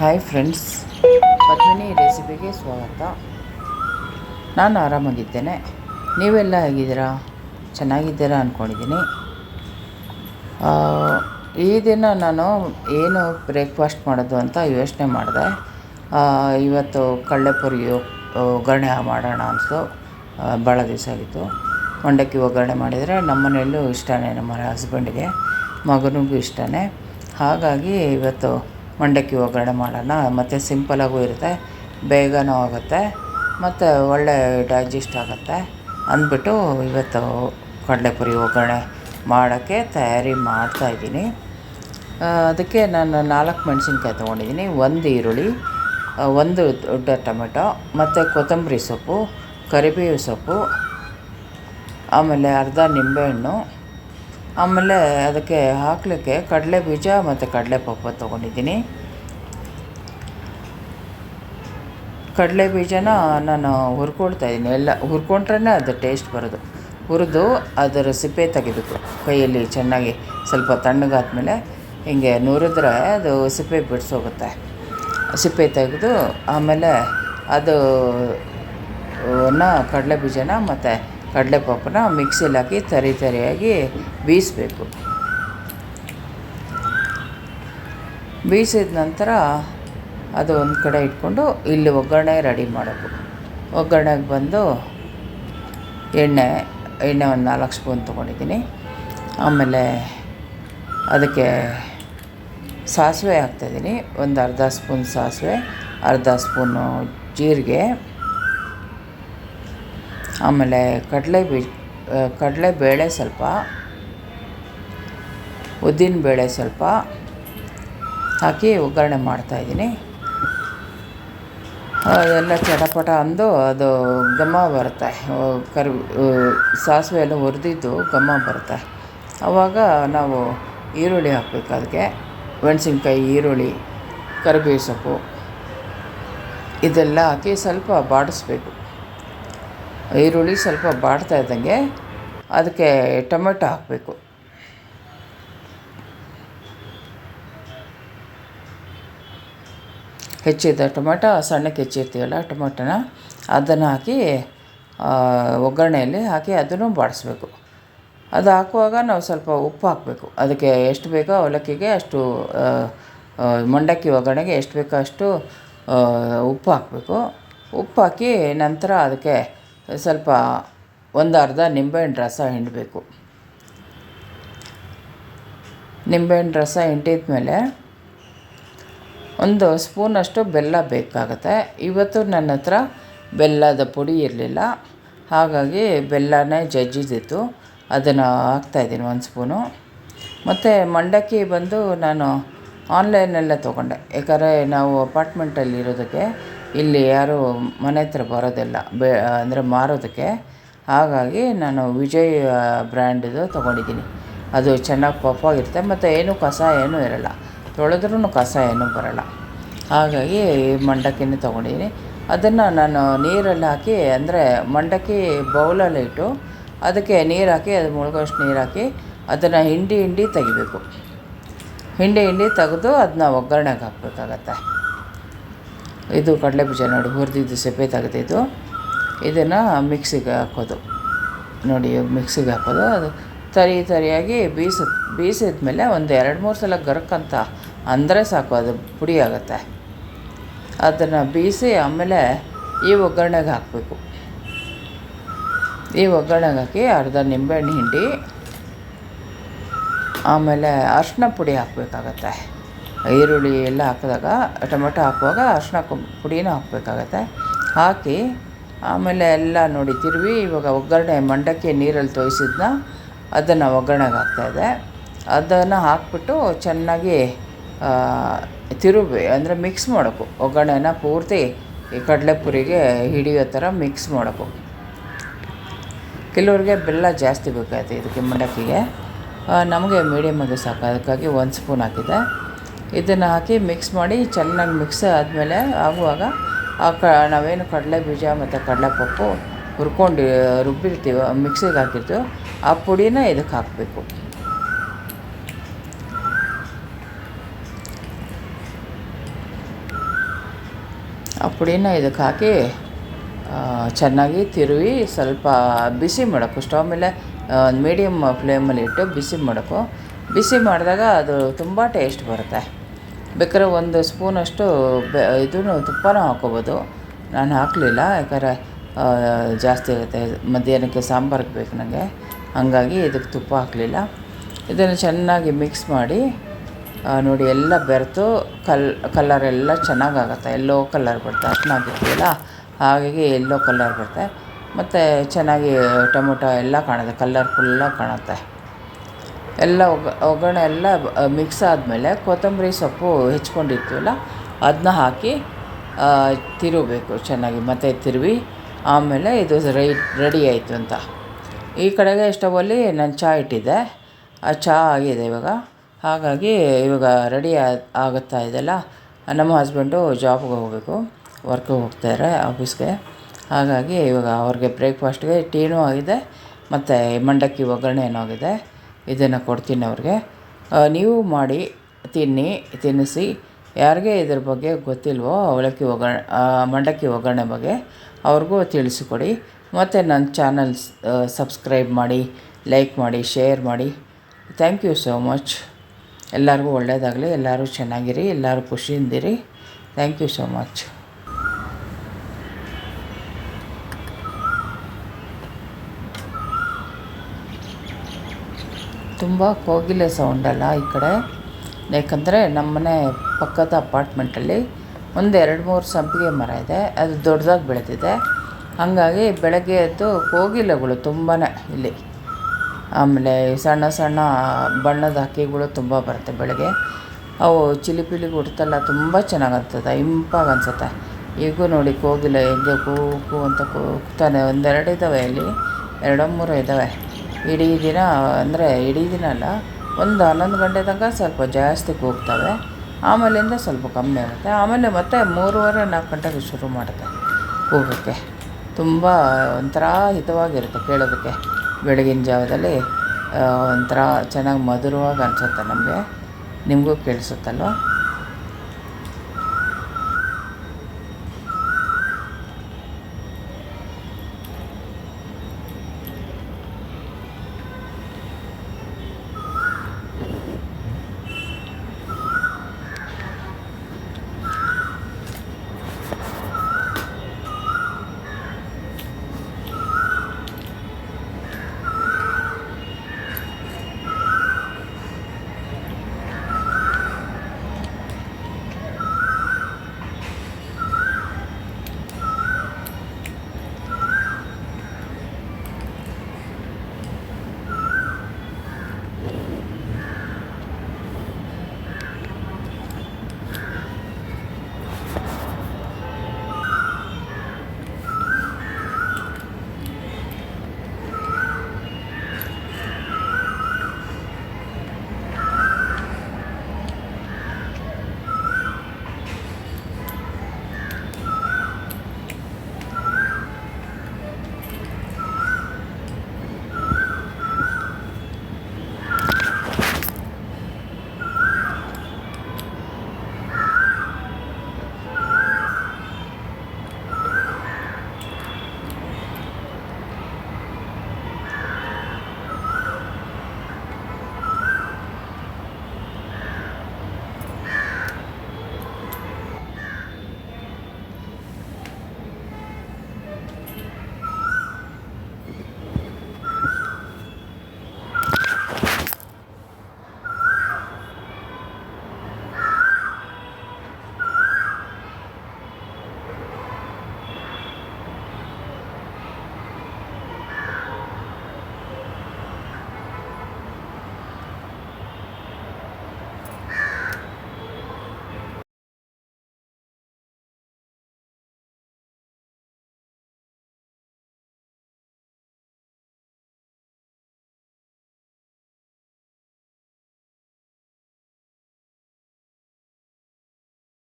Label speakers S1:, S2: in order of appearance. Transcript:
S1: Hi friends Padmini ರೆಸಿಪಿಗೆ ಸ್ವಾಗತ. ನಾನು ಆರಾಮಾಗಿದ್ದೇನೆ. ನೀವೆಲ್ಲ ಹೇಗಿದ್ದೀರಾ? ಚೆನ್ನಾಗಿದ್ದೀರಾ ಅಂದ್ಕೊಂಡಿದ್ದೀನಿ ಈ ದಿನ ನಾನು ಏನು ಬ್ರೇಕ್ಫಾಸ್ಟ್ ಮಾಡೋದು ಅಂತ ಯೋಚನೆ ಮಾಡಿದೆ. ಇವತ್ತು ಕಡಲೆಪುರಿ ಒಗ್ಗರಣೆ ಮಾಡೋಣ ಅನಿಸ್ತು. ಭಾಳ ದಿವಸ ಆಗಿತ್ತು. ಮಂಡಕ್ಕಿ ಒಗ್ಗರಣೆ ಮಾಡಿದರೆ ನಮ್ಮನೆಯಲ್ಲೂ ಇಷ್ಟನೇ, ನಮ್ಮ ಹಸ್ಬೆಂಡ್ಗೆ ಮಗನಿಗೂ ಇಷ್ಟನೇ. ಹಾಗಾಗಿ ಇವತ್ತು ಮಂಡಕ್ಕಿ ಒಗ್ಗರಣೆ ಮಾಡೋಣ ಮತ್ತು ಸಿಂಪಲಾಗೂ ಇರುತ್ತೆ, ಬೇಗನೂ ಆಗುತ್ತೆ, ಮತ್ತು ಒಳ್ಳೆ ಡೈಜೆಸ್ಟ್ ಆಗುತ್ತೆ ಅಂದ್ಬಿಟ್ಟು ಇವತ್ತು ಕಡಲೆಪುರಿ ಒಗ್ಗರಣೆ ಮಾಡೋಕ್ಕೆ ತಯಾರಿ ಮಾಡ್ತಾಯಿದ್ದೀನಿ ಅದಕ್ಕೆ ನಾನು ನಾಲ್ಕು ಮೆಣಸಿನ್ಕಾಯಿ ತೊಗೊಂಡಿದ್ದೀನಿ, ಒಂದು ಈರುಳ್ಳಿ ಒಂದು ದೊಡ್ಡ ಟೊಮೆಟೊ, ಮತ್ತು ಕೊತ್ತಂಬರಿ ಸೊಪ್ಪು ಕರಿಬೇವು ಸೊಪ್ಪು, ಆಮೇಲೆ ಅರ್ಧ ನಿಂಬೆಹಣ್ಣು ಆಮೇಲೆ ಅದಕ್ಕೆ ಹಾಕಲಿಕ್ಕೆ ಕಡಲೆ ಬೀಜ ಮತ್ತು ಕಡಲೆ ಪಪ್ಪ ತೊಗೊಂಡಿದ್ದೀನಿ. ಕಡಲೆ ಬೀಜನ ನಾನು ಹುರ್ಕೊಳ್ತಾ ಇದ್ದೀನಿ. ಎಲ್ಲ ಹುರ್ಕೊಂಡ್ರೇ ಅದು ಟೇಸ್ಟ್ ಬರೋದು. ಹುರಿದು ಅದರ ಸಿಪ್ಪೆ ತೆಗಿಬೇಕು ಕೈಯಲ್ಲಿ ಚೆನ್ನಾಗಿ ಸ್ವಲ್ಪ ತಣ್ಣಗಾದ್ಮೇಲೆ ಹಿಂಗೆ ನುರಿದ್ರೆ ಅದು ಸಿಪ್ಪೆ ಬಿಡಿಸೋಗುತ್ತೆ. ಸಿಪ್ಪೆ ತೆಗೆದು ಆಮೇಲೆ ಅದು ನ ಕಡಲೆ ಬೀಜನ ಮತ್ತು ಕಡಲೆ ಪಪ್ಪನ ಮಿಕ್ಸಿಲಿ ಹಾಕಿ ತರಿ ತರಿಯಾಗಿ ಬೀಸಬೇಕು. ಬೀಸಿದ ನಂತರ ಅದು ಒಂದು ಕಡೆ ಇಟ್ಕೊಂಡು ಇಲ್ಲಿ ಒಗ್ಗರಣೆ ರೆಡಿ ಮಾಡೋದು ಒಗ್ಗರಣೆಗೆ ಬಂದು ಎಣ್ಣೆ ಎಣ್ಣೆ ಒಂದು ನಾಲ್ಕು ಸ್ಪೂನ್ ತೊಗೊಂಡಿದ್ದೀನಿ. ಆಮೇಲೆ ಅದಕ್ಕೆ ಸಾಸಿವೆ ಹಾಕ್ತಾಯಿದ್ದೀನಿ ಒಂದು ಅರ್ಧ ಸ್ಪೂನ್ ಸಾಸಿವೆ, ಅರ್ಧ ಸ್ಪೂನು ಜೀರಿಗೆ ಆಮೇಲೆ ಕಡಲೆ ಬೀಜ ಕಡಲೆ ಬೇಳೆ ಸ್ವಲ್ಪ, ಉದ್ದಿನ ಬೇಳೆ ಸ್ವಲ್ಪ ಹಾಕಿ ಒಗ್ಗರಣೆ ಮಾಡ್ತಾಯಿದ್ದೀನಿ ಅದೆಲ್ಲ ಚಟಪಟ ಅಂದು ಅದು ಘಮ ಬರುತ್ತೆ. ಕರಿ ಸಾಸಿವೆ ಎಲ್ಲ ಹುರಿದಿದ್ದು ಘಮ ಬರುತ್ತೆ. ಆವಾಗ ನಾವು ಈರುಳ್ಳಿ ಹಾಕ್ಬೇಕು ಅದಕ್ಕೆ. ಮೆಣಸಿನ್ಕಾಯಿ, ಈರುಳ್ಳಿ, ಕರಿಬೇವು ಸೊಪ್ಪು, ಇದೆಲ್ಲ ಹಾಕಿ ಸ್ವಲ್ಪ ಬಾಡಿಸ್ಬೇಕು. ಈರುಳ್ಳಿ ಸ್ವಲ್ಪ ಬಾಡ್ತಾ ಇದ್ದಂಗೆ ಅದಕ್ಕೆ ಟೊಮೆಟೊ ಹಾಕಬೇಕು. ಹೆಚ್ಚಿದ ಟೊಮೆಟೊ, ಸಣ್ಣಕ್ಕೆ ಹೆಚ್ಚಿರ್ತೀವಲ್ಲ ಟೊಮೆಟೊನ, ಅದನ್ನು ಹಾಕಿ ಒಗ್ಗರಣೆಯಲ್ಲಿ ಹಾಕಿ ಅದನ್ನು ಬಾಡಿಸ್ಬೇಕು. ಅದು ಹಾಕುವಾಗ ನಾವು ಸ್ವಲ್ಪ ಉಪ್ಪು ಹಾಕಬೇಕು. ಅದಕ್ಕೆ ಎಷ್ಟು ಬೇಕೋ ಅವಲಕ್ಕಿಗೆ ಅಷ್ಟು ಮಂಡಕ್ಕಿ ಒಗ್ಗರಣೆಗೆ ಎಷ್ಟು ಬೇಕೋ ಅಷ್ಟು ಉಪ್ಪು ಹಾಕಬೇಕು. ಉಪ್ಪು ಹಾಕಿ ನಂತರ ಅದಕ್ಕೆ ಸ್ವಲ್ಪ ಒಂದು ಅರ್ಧ ನಿಂಬೆಹಣ್ಣು ರಸ ಹಿಂಡಬೇಕು. ನಿಂಬೆಹಣ್ಣು ರಸ ಹಿಂಡಿದ ಮೇಲೆ ಒಂದು ಸ್ಪೂನಷ್ಟು ಬೆಲ್ಲ ಬೇಕಾಗುತ್ತೆ. ಇವತ್ತು ನನ್ನ ಹತ್ರ ಬೆಲ್ಲದ ಪುಡಿ ಇರಲಿಲ್ಲ. ಹಾಗಾಗಿ ಬೆಲ್ಲನೇ ಜಜ್ಜಿದ್ದಿತ್ತು ಅದನ್ನು ಹಾಕ್ತಾಯಿದ್ದೀನಿ ಒಂದು ಸ್ಪೂನು. ಮತ್ತು ಮಂಡಕ್ಕಿ ಬಂದು ನಾನು ಆನ್ಲೈನಲ್ಲೇ ತೊಗೊಂಡೆ. ಯಾಕಂದರೆ ನಾವು ಅಪಾರ್ಟ್ಮೆಂಟಲ್ಲಿ ಇರೋದಕ್ಕೆ ಇಲ್ಲಿ ಯಾರೂ ಮನೆ ಹತ್ರ ಬರೋದಿಲ್ಲ. ಬೇ, ಅಂದರೆ ಮಾರೋದಕ್ಕೆ. ಹಾಗಾಗಿ ನಾನು ವಿಜಯ್ ಬ್ರ್ಯಾಂಡಿದು ತೊಗೊಂಡಿದ್ದೀನಿ. ಅದು ಚೆನ್ನಾಗಿ ಪಫಾಗಿರುತ್ತೆ ಮತ್ತು ಏನೂ ಕಸ ಏನೂ ಇರಲ್ಲ. ತೊಳೆದ್ರೂ ಕಸ ಏನೂ ಬರಲ್ಲ. ಹಾಗಾಗಿ ಮಂಡಕ್ಕಿನೇ ತೊಗೊಂಡಿದ್ದೀನಿ. ಅದನ್ನು ನಾನು ನೀರಲ್ಲಿ ಹಾಕಿ, ಅಂದರೆ ಮಂಡಕ್ಕಿ ಬೌಲಲ್ಲಿ ಇಟ್ಟು, ಅದಕ್ಕೆ ನೀರು ಹಾಕಿ, ಅದು ಮುಳುಗೋಷ್ಟು ನೀರು ಹಾಕಿ, ಅದನ್ನು ಹಿಂಡಿ ಹಿಂಡಿ ತೆಗಿಬೇಕು. ಹಿಂಡಿ ಹಿಂಡಿ ತೆಗೆದು ಅದನ್ನ ಒಗ್ಗರಣೆಗೆ ಹಾಕಬೇಕಾಗತ್ತೆ. ಇದು ಕಡಲೆ ಬೀಜ ನೋಡಿ ಹುರಿದಿದ್ದು ಸಿಪ್ಪೆ ತೆಗೆದಿದ್ದು ಇದನ್ನು ಮಿಕ್ಸಿಗೆ ಹಾಕೋದು. ನೋಡಿ ಮಿಕ್ಸಿಗೆ ಹಾಕೋದು. ಅದು ತರಿ ತರಿಯಾಗಿ ಬೀಸ ಬೀಸಿದ ಮೇಲೆ ಒಂದು ಎರಡು ಮೂರು ಸಲ ಗರಕ್ಕಂತ ಅಂದರೆ ಸಾಕು, ಅದು ಪುಡಿ ಆಗುತ್ತೆ. ಅದನ್ನು ಬೀಸಿ ಆಮೇಲೆ ಈ ಒಗ್ಗರಣೆಗೆ ಹಾಕಬೇಕು. ಈ ಒಗ್ಗರಣೆಗೆ ಹಾಕಿ ಅರ್ಧ ನಿಂಬೆಹಣ್ಣು ಹಿಂಡಿ, ಆಮೇಲೆ ಅರಿಶಿನ ಪುಡಿ ಹಾಕಬೇಕಾಗತ್ತೆ. ಈರುಳ್ಳಿ ಎಲ್ಲ ಹಾಕಿದಾಗ, ಟೊಮೆಟೊ ಹಾಕುವಾಗ ಅರಿಶಿನ ಪುಡಿನೂ ಹಾಕಬೇಕಾಗತ್ತೆ. ಹಾಕಿ ಆಮೇಲೆ ಎಲ್ಲ ನೋಡಿ ತಿರುವಿ, ಇವಾಗ ಒಗ್ಗರಣೆ ಮಂಡಕ್ಕಿ ನೀರಲ್ಲಿ ತೋಯಿಸಿದ್ನ, ಅದನ್ನು ಒಗ್ಗರಣೆಗೆ ಹಾಕ್ತಾಯಿದ್ದೆ ಅದನ್ನು ಹಾಕ್ಬಿಟ್ಟು ಚೆನ್ನಾಗಿ ತಿರುವಿ, ಅಂದರೆ ಮಿಕ್ಸ್ ಮಾಡಬೇಕು. ಒಗ್ಗರಣೆನ ಪೂರ್ತಿ ಈ ಕಡಲೆಪುರಿಗೆ ಹಿಡಿಯೋ ಥರ ಮಿಕ್ಸ್ ಮಾಡಬೇಕು. ಕೆಲವ್ರಿಗೆ ಬೆಲ್ಲ ಜಾಸ್ತಿ ಬೇಕಾಗುತ್ತೆ ಇದಕ್ಕೆ ಮಂಡಕ್ಕಿಗೆ. ನಮಗೆ ನಮಗೆ ಅದು ಸಾಕು. ಅದಕ್ಕಾಗಿ ಒಂದು ಸ್ಪೂನ್ ಹಾಕಿದ್ದೆ. ಇದನ್ನು ಹಾಕಿ ಮಿಕ್ಸ್ ಮಾಡಿ ಚೆನ್ನಾಗಿ ಮಿಕ್ಸ್ ಆದಮೇಲೆ ಆಗುವಾಗ ಆ ಕ, ನಾವೇನು ಕಡಲೆ ಬೀಜ ಮತ್ತು ಕಡಲೆಪಪ್ಪು ಹುರ್ಕೊಂಡು ರುಬ್ಬಿರ್ತೀವಿ ಮಿಕ್ಸಿಗೆ ಹಾಕಿರ್ತೀವಿ, ಆ ಪುಡಿನ ಇದಕ್ಕೆ ಹಾಕಬೇಕು. ಆ ಪುಡಿನ ಇದಕ್ಕೆ ಹಾಕಿ ಚೆನ್ನಾಗಿ ತಿರುವಿ ಸ್ವಲ್ಪ ಬಿಸಿ ಮಾಡೋಕು, ಸ್ಟವ್ ಮೇಲೆ ಒಂದು ಮೀಡಿಯಮ್ ಫ್ಲೇಮಲ್ಲಿ ಇಟ್ಟು ಬಿಸಿ ಮಾಡೋಕು. ಬಿಸಿ ಮಾಡಿದಾಗ ಅದು ತುಂಬ ಟೇಸ್ಟ್ ಬರುತ್ತೆ. ಬೇಕಾದ್ರೆ ಒಂದು ಸ್ಪೂನಷ್ಟು ಬೆ ಇದೂ ತುಪ್ಪನೂ ಹಾಕ್ಕೋಬೋದು. ನಾನು ಹಾಕಲಿಲ್ಲ, ಯಾಕಂದರೆ ಜಾಸ್ತಿ ಆಗುತ್ತೆ. ಮಧ್ಯಾಹ್ನಕ್ಕೆ ಸಾಂಬಾರಿಗೆ ಬೇಕು ನನಗೆ ಹಾಗಾಗಿ ಇದಕ್ಕೆ ತುಪ್ಪ ಹಾಕಲಿಲ್ಲ. ಇದನ್ನು ಚೆನ್ನಾಗಿ ಮಿಕ್ಸ್ ಮಾಡಿ ನೋಡಿ, ಎಲ್ಲ ಬೆರೆತು, ಕಲ್, ಕಲರ್ ಎಲ್ಲ ಚೆನ್ನಾಗಾಗತ್ತೆ. ಎಲ್ಲೋ ಕಲರ್ ಬರುತ್ತೆ ಹಾಕಿರ್ತೀವಲ್ಲ ಹಾಗಾಗಿ ಎಲ್ಲೋ ಕಲರ್ ಬರುತ್ತೆ. ಮತ್ತು ಚೆನ್ನಾಗಿ ಟೊಮೊಟೊ ಎಲ್ಲ ಕಾಣುತ್ತೆ, ಕಲರ್ಫುಲ್ಲಾಗಿ ಕಾಣುತ್ತೆ. ಎಲ್ಲ ಒಗ್ಗ ಒಗ್ಗರಣೆ ಎಲ್ಲ ಮಿಕ್ಸ್ ಆದಮೇಲೆ ಕೊತ್ತಂಬರಿ ಸೊಪ್ಪು ಹೆಚ್ಕೊಂಡಿರ್ತೀವಲ್ಲ ಅದನ್ನ ಹಾಕಿ ತಿರುವಬೇಕು ಚೆನ್ನಾಗಿ, ಮತ್ತೆ ತಿರುವಿ, ಆಮೇಲೆ ಇದು ರೈ ರೆಡಿ ಆಯಿತು ಅಂತ. ಈ ಕಡೆಗೆ ಸ್ಟವಲ್ಲಿ ನಾನು ಚಹಾ ಇಟ್ಟಿದ್ದೆ. ಆ ಚಹಾ ಆಗಿದೆ ಇವಾಗ. ಹಾಗಾಗಿ ಇವಾಗ ರೆಡಿ ಆಗುತ್ತಾ ಇದೆಲ್ಲ. ನಮ್ಮ ಹಸ್ಬೆಂಡು ಜಾಬ್ಗೆ ಹೋಗಬೇಕು. ವರ್ಕ್ಗೆ ಹೋಗ್ತಾರೆ ಆಫೀಸ್ಗೆ ಹಾಗಾಗಿ ಇವಾಗ ಅವ್ರಿಗೆ ಬ್ರೇಕ್ಫಾಸ್ಟ್ಗೆ ಟೀನೂ ಆಗಿದೆ. ಮತ್ತು ಮಂಡಕ್ಕಿ ಒಗ್ಗರಣೆ ಏನೂ ಆಗಿದೆ. ಇದನ್ನು ಕೊಡ್ತೀನಿ ಅವ್ರಿಗೆ. ನೀವು ಮಾಡಿ, ತಿನ್ನಿ, ತಿನ್ನಿಸಿ. ಯಾರಿಗೆ ಇದ್ರ ಬಗ್ಗೆ ಗೊತ್ತಿಲ್ವೋ ಅವಲಕ್ಕಿ ಒಗ್ಗರಣೆ ಮಂಡಕ್ಕಿ ಒಗ್ಗರಣೆ ಬಗ್ಗೆ ಅವ್ರಿಗೂ ತಿಳಿಸಿಕೊಡಿ. ಮತ್ತು ನನ್ನ ಚಾನಲ್ ಸಬ್ಸ್ಕ್ರೈಬ್ ಮಾಡಿ, ಲೈಕ್ ಮಾಡಿ, ಶೇರ್ ಮಾಡಿ. Thank you so much. ಎಲ್ಲರಿಗೂ ಒಳ್ಳೆಯದಾಗಲಿ ಎಲ್ಲರೂ ಚೆನ್ನಾಗಿರಿ, ಎಲ್ಲರೂ ಖುಷಿಯಿಂದಿರಿ. Thank you so much. ತುಂಬ ಕೋಗಿಲೆ ಸೌಂಡಲ್ಲ ಈ ಕಡೆ. ಯಾಕಂದರೆ ನಮ್ಮನೆ ಪಕ್ಕದ ಅಪಾರ್ಟ್ಮೆಂಟಲ್ಲಿ ಒಂದು ಎರಡು ಮೂರು ಸಂಪಿಗೆ ಮರ ಇದೆ. ಅದು ದೊಡ್ಡದಾಗಿ ಬೆಳೆದಿದೆ. ಹಾಗಾಗಿ ಬೆಳಗ್ಗೆ ಎದ್ದು ಕೋಗಿಲೆಗಳು ತುಂಬಾ ಇಲ್ಲಿ. ಆಮೇಲೆ ಸಣ್ಣ ಸಣ್ಣ ಬಣ್ಣದ ಹಕ್ಕಿಗಳು ತುಂಬ ಬರುತ್ತೆ ಬೆಳಗ್ಗೆ. ಅವು ಚಿಲಿಪಿಲಿ ಹುಡ್ತಲ್ಲ ತುಂಬ ಚೆನ್ನಾಗಿ ಅನ್ಸುತ್ತೆ ಇಂಪಾಗಿ ಅನ್ಸುತ್ತೆ. ಈಗೂ ನೋಡಿ ಕೋಗಿಲೆ ಹೆಂಗೆ ಕೂಕು ಅಂತ ಕೂಗ್ತಾನೆ. ಒಂದೆರಡು ಇದ್ದಾವೆ ಇಲ್ಲಿ ಎರಡೋ ಮೂರು ಇದ್ದಾವೆ ಇಡೀ ದಿನ, ಅಂದರೆ ಇಡೀ ದಿನ ಅಲ್ಲ ಒಂದು ಹನ್ನೊಂದು ಗಂಟೆ ತನಕ ಸ್ವಲ್ಪ ಜಾಸ್ತಿ ಕೂಗ್ತವೆ. ಆಮೇಲಿಂದ ಸ್ವಲ್ಪ ಕಮ್ಮಿ ಆಗುತ್ತೆ. ಆಮೇಲೆ ಮತ್ತೆ ಮೂರುವರೆ, ನಾಲ್ಕು ಗಂಟೆಗೆ ಶುರು ಮಾಡುತ್ತೆ ಕೂಗೋಕ್ಕೆ. ತುಂಬ ಒಂಥರ ಹಿತವಾಗಿರುತ್ತೆ ಕೇಳೋದಕ್ಕೆ. ಬೆಳಗಿನ ಜಾವದಲ್ಲಿ ಒಂಥರ ಚೆನ್ನಾಗಿ ಮಧುರವಾಗಿ ಅನಿಸುತ್ತೆ ನಮಗೆ. ನಿಮಗೂ ಕೇಳಿಸುತ್ತಲ್ವ?